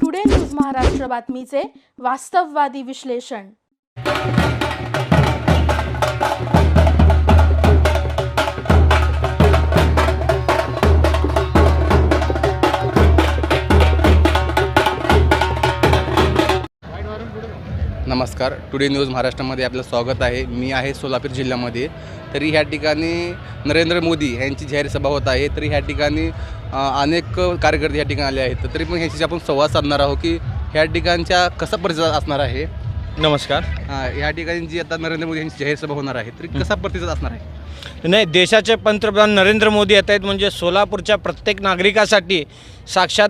Today news Maharashtra बातमीचे वास्तववादी विश्लेषण नमस्कार. टुडे न्यूज महाराष्ट्रामध्ये आपलं स्वागत आहे. मी आहे सोलापूर जिल्ह्यामध्ये. तरी ह्या ठिकाणी नरेंद्र मोदी यांची जाहीर सभा होत आहे. तरी ह्या ठिकाणी अनेक कार्यकर्ते ह्या ठिकाणी आले आहेत. तरी पण ह्याची आपण संवाद साधणार आहोत की ह्या ठिकाणच्या कसा प्रतिसाद असणार आहे? नमस्कार. ह्या ठिकाणी जी आता नरेंद्र मोदी यांची जाहीर सभा होणार आहे तरी कसा प्रतिसाद असणार आहे? नाही देशाचे पंतप्रधान नरेंद्र मोदी येत आहेत म्हणजे सोलापूरच्या प्रत्येक नागरिकासाठी साक्षात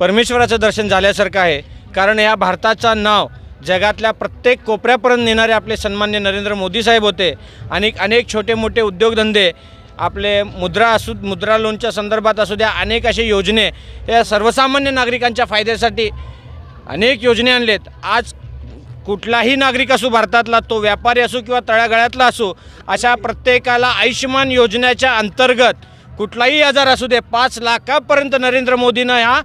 परमेश्वराचं दर्शन झाल्यासारखं आहे. कारण या भारताचं नाव जगातल्या प्रत्येक कोपऱ्यापर्यंत नेणारे आपले सन्मान्य नरेंद्र मोदी साहेब होते. आणि अनेक छोटे मोठे उद्योगधंदे आपले मुद्रा असू मुद्रा लोनच्या संदर्भात असू द्या अनेक असे योजने या सर्वसामान्य नागरिकांच्या फायद्यासाठी अनेक योजने आणलेत. आज कुठलाही नागरिक असू भारतातला तो व्यापारी असो किंवा तळागाळातला असो अशा प्रत्येकाला आयुष्यमान योजनेच्या अंतर्गत कुठलाही आजार असू दे पाच लाखापर्यंत नरेंद्र मोदीनं ह्या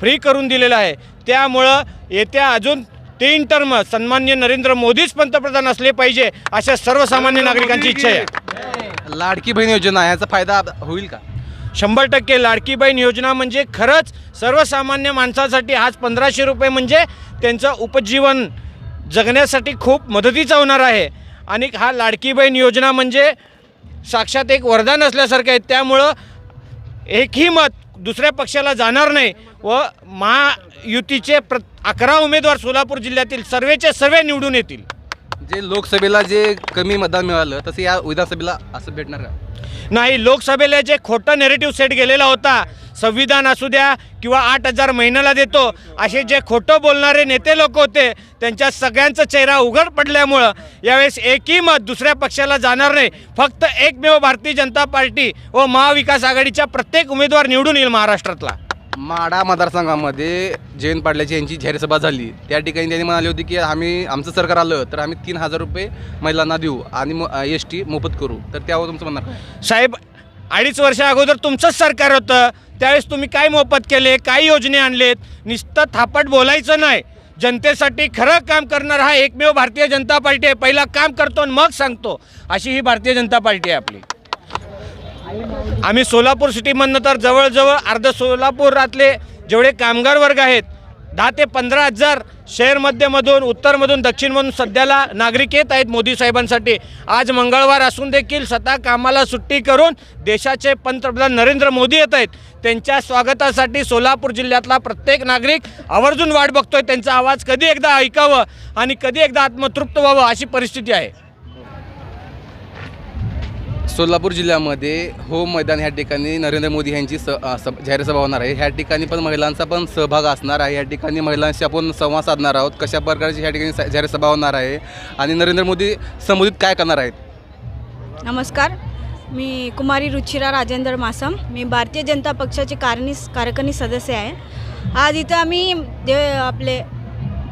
फ्री करून दिलेला आहे. त्यामुळं येत्या अजून तीन टर्म सन्मान्य नरेंद्र मोदीच पंतप्रधान असले पाहिजे अशा सर्वसामान्य नागरिकांची इच्छा आहे. लाडकी बहीण योजना याचा फायदा होईल का? शंभर टक्के लाडकी बहीण योजना म्हणजे खरंच सर्वसामान्य माणसासाठी आज पंधराशे रुपये म्हणजे त्यांचं उपजीवन जगण्यासाठी खूप मदतीचा होणार आहे. आणि हा लाडकी बहीण योजना म्हणजे साक्षात एक वरदान असल्यासारखं आहे. त्यामुळं एकही मत दुसऱ्या पक्षाला जाणार नाही व महायुतीचे प्र अकरा उमेदवार सोलापूर जिल्ह्यातील सर्वेचे सर्वे निवडून येतील. जे लोकसभेला जे कमी मतदान मिळालं तसं या विधानसभेला असं भेटणार का? नाही लोकसभेला जे खोटं नेरेटिव्ह सेट गेलेला होता संविधान असू द्या किंवा आठ हजार महिन्याला देतो असे जे खोटं बोलणारे नेते लोक होते त्यांच्या सगळ्यांचा चेहरा उघड पडल्यामुळं यावेळेस एकही मत दुसऱ्या पक्षाला जाणार नाही. फक्त एकमेव भारतीय जनता पार्टी व महाविकास आघाडीच्या प्रत्येक उमेदवार निवडून येईल महाराष्ट्रातला. माडा मतदारसंघामध्ये जयंत पाटलाची यांची जाहीर सभा झाली. त्या ठिकाणी त्यांनी म्हणाले होते की आम्ही आमचं सरकार आलं तर आम्ही तीन हजार रुपये महिलांना देऊ आणि एस टी मोफत करू. तर त्यावर तुमचं म्हणणार? साहेब अडीच वर्षा अगोदर तुमचंच सरकार होतं. त्यावेळेस तुम्ही काय मोफत केले? काय योजने आणलेत? नुसतं थापट बोलायचं नाही. जनतेसाठी खरं काम करणार हा एकमेव भारतीय जनता पार्टी आहे. पहिला काम करतो आणि मग सांगतो. अशी ही भारतीय जनता पार्टी आहे आपली. आम्ही सोलापूर सिटीमधनं तर जवळजवळ अर्ध सोलापुरातले जेवढे कामगार वर्ग आहेत दहा ते पंधरा हजार शहरमध्येमधून उत्तरमधून दक्षिणमधून सध्याला नागरिक येत आहेत मोदी साहेबांसाठी. आज मंगळवार असून देखील स्वतः कामाला सुट्टी करून देशाचे पंतप्रधान नरेंद्र मोदी येत आहेत. त्यांच्या स्वागतासाठी सोलापूर जिल्ह्यातला प्रत्येक नागरिक आवर्जून वाट बघतोय. त्यांचा आवाज कधी एकदा ऐकावं आणि कधी एकदा आत्मतृप्त व्हावं अशी परिस्थिती आहे. सोलापूर जिल्ह्यामध्ये हो मैदान ह्या ठिकाणी नरेंद्र मोदी यांची स अ, जाहीर सभा होणार आहे. ह्या ठिकाणी पण महिलांचा पण सहभाग असणार आहे. या ठिकाणी महिलांशी आपण संवाद साधणार आहोत. कशा प्रकारची ह्या ठिकाणी जाहीर सभा होणार आहे आणि नरेंद्र मोदी संबोधित काय करणार आहेत? नमस्कार. मी कुमारी रुचिरा राजेंद्र मासम. मी भारतीय जनता पक्षाचे कारणी कार्यकारिणी सदस्य आहे. आज इथं आम्ही जे आपले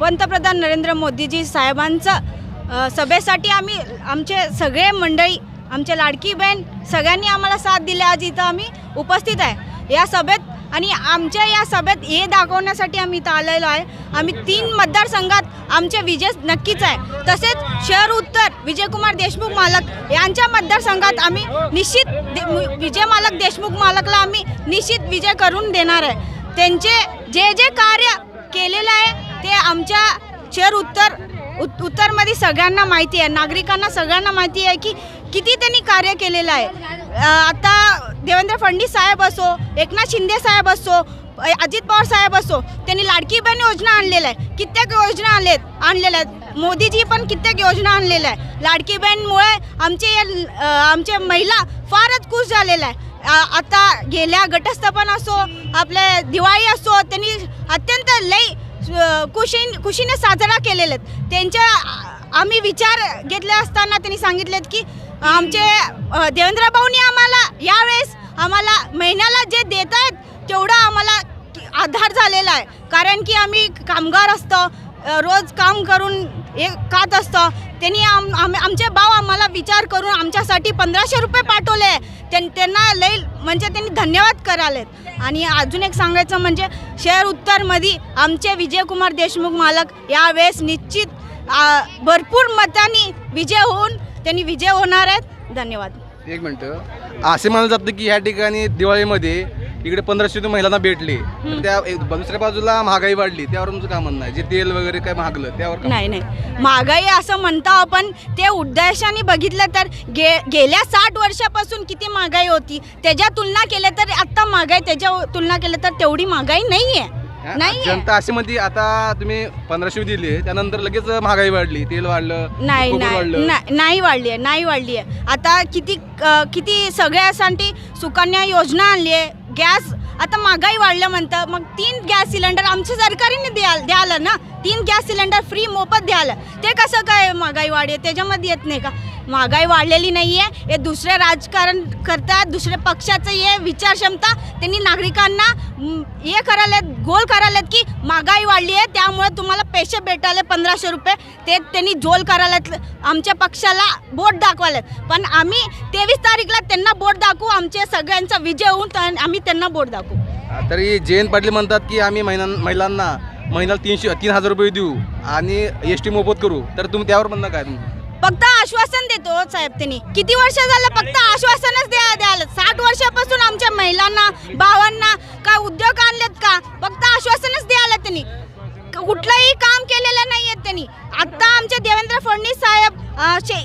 पंतप्रधान नरेंद्र मोदीजी साहेबांचं सभेसाठी आम्ही आमचे सगळे मंडळी आमच्या लाडकी बहीण सगळ्यांनी आम्हाला साथ दिली. आज इथं आम्ही उपस्थित आहे. या सभेत आणि आमच्या या सभेत हे दाखवण्यासाठी आम्ही इथं आलेलो आहे. आम्ही तीन मतदारसंघात आमचे विजय नक्कीच आहे. तसेच शहर उत्तर विजयकुमार देशमुख मालक यांच्या मतदारसंघात आम्ही निश्चित दे- विजय मालक देशमुख मालकला आम्ही निश्चित विजय करून देणार आहे. त्यांचे जे जे कार्य केलेलं आहे ते आमच्या शहर उत्तर उत उत्तरमध्ये सगळ्यांना माहिती आहे नागरिकांना सगळ्यांना माहिती आहे की किती त्यांनी कार्य केलेलं आहे. आता देवेंद्र फडणवीस साहेब असो एकनाथ शिंदे साहेब असो अजित पवार साहेब असो त्यांनी लाडकी बहीण योजना आणलेल्या आहे. कित्येक योजना आणलेत आणलेल्या आहेत. मोदीजी पण कित्येक योजना आणलेल्या आहे लाडकी बहीणमुळे आमचे आमच्या महिला फारच खुश झालेल्या आहे आता गेल्या घटस्थापन असो आपले दिवाळी असो त्यांनी अत्यंत लई खुशी खुशीने साजरा केलेले आहेत त्यांच्या आम्ही विचार घेतले असताना त्यांनी सांगितलेत की आमचे अ, देवेंद्र भाऊनी आम्हाला यावेळेस आम्हाला महिन्याला जे देत आहेत तेवढं आम्हाला आधार झालेला आहे. कारण की आम्ही कामगार असतो रोज काम करून हे खात असतं. त्यांनी आम आम आमचे भाव आम्हाला विचार करून आमच्यासाठी पंधराशे रुपये पाठवले. त्यां त्यांना लई म्हणजे त्यांनी धन्यवाद करालेत. आणि अजून एक सांगायचं म्हणजे शहर उत्तरमध्ये आमचे विजयकुमार देशमुख मालक यावेळेस निश्चित भरपूर मतांनी विजय होऊन त्यांनी विजय होणार आहेत. धन्यवाद. एक मिनटं. असे मानलं जातं की ह्या ठिकाणी दिवाळीमध्ये इकडे पंधराशे रुपये महिलांना भेटले तर त्या एक- दुसऱ्या बाजूला महागाई वाढली त्यावर तुमचं काय म्हणणं आहे. जे तेल वगैरे काय महागलं त्यावर काय? नाही नाही. महागाई असं म्हणतो आपण ते उद्देशाने बघितलं तर गे गेल्या साठ वर्षापासून किती महागाई होती. त्याच्या तुलना केल्या तर आत्ता महागाई त्याच्या तुलना केल्या तर तेवढी महागाई नाही आहे नाही जनता अशी म्हणते आता तुम्ही पंधराशे दिले त्यानंतर लगेच महागाई वाढली तेल वाढलं नाही नाही वाढलं नाही- नाही वाढली आहे नाही वाढली आहे आता किती अ, किती सगळ्यासाठी सुकन्या योजना आणली आहे गॅस आता महागाई वाढलं म्हणतं मग तीन गॅस सिलेंडर आमच्या सरकारने द्याल द्यालं ना? तीन गॅस सिलेंडर फ्री मोफत द्यालं. ते कसं काय महागाई वाढली आहे? त्याच्यामध्ये येत नाही का? महागाई वाढलेली नाही आहे. हे दुसरे राजकारण करतात दुसऱ्या पक्षाचं हे विचारक्षमता त्यांनी नागरिकांना हे करायला गोल करायला की महागाई वाढली आहे त्यामुळे तुम्हाला पैसे भेटायला पंधराशे रुपये. ते त्यांनी जोल करायला आमच्या पक्षाला बोट दाखवायला पण आम्ही तेवीस तारीखला त्यांना बोट दाखवू. आमच्या सगळ्यांचा विजय होऊन आम्ही त्यांना बोट दाखवू. तरी जयंत पाटील म्हणतात की आम्ही महिलां महिलांना महिन्याला तीनशे तीन हजार रुपये देऊ आणि एस टी मोफत करू. तर तुम्ही त्यावर म्हणणं काय? फक्त आश्वासन देतो साहेब त्यांनी. किती वर्ष झालं फक्त आश्वासनच द्या द्याल साठ वर्षापासून आमच्या महिलांना भावांना काय उद्योग आणलेत का? फक्त आश्वासनच द्यायला त्यांनी. कुठलंही काम केलेलं नाही आहेत त्यांनी. आत्ता आमचे देवेंद्र फडणवीस साहेब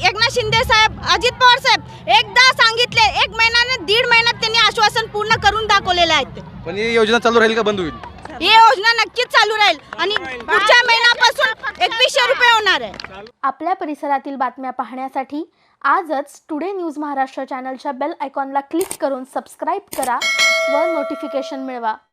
एकनाथ शिंदे साहेब अजित पवार साहेब एकदा सांगितले एक महिन्याने दीड महिन्यात त्यांनी आश्वासन पूर्ण करून दाखवलेलं आहे. पण ही योजना चालू राहील का? बंद होईल. ही योजना नक्कीच चालू राहील आणि पुढच्या महिन्यापासून एकवीसशे रुपये होणार आहे. आपल्या परिसरातील बातम्या पाहण्यासाठी आजच टुडे न्यूज महाराष्ट्र चॅनलच्या बेल आयकॉनला क्लिक करून सबस्क्राईब करा व नोटिफिकेशन मिळवा.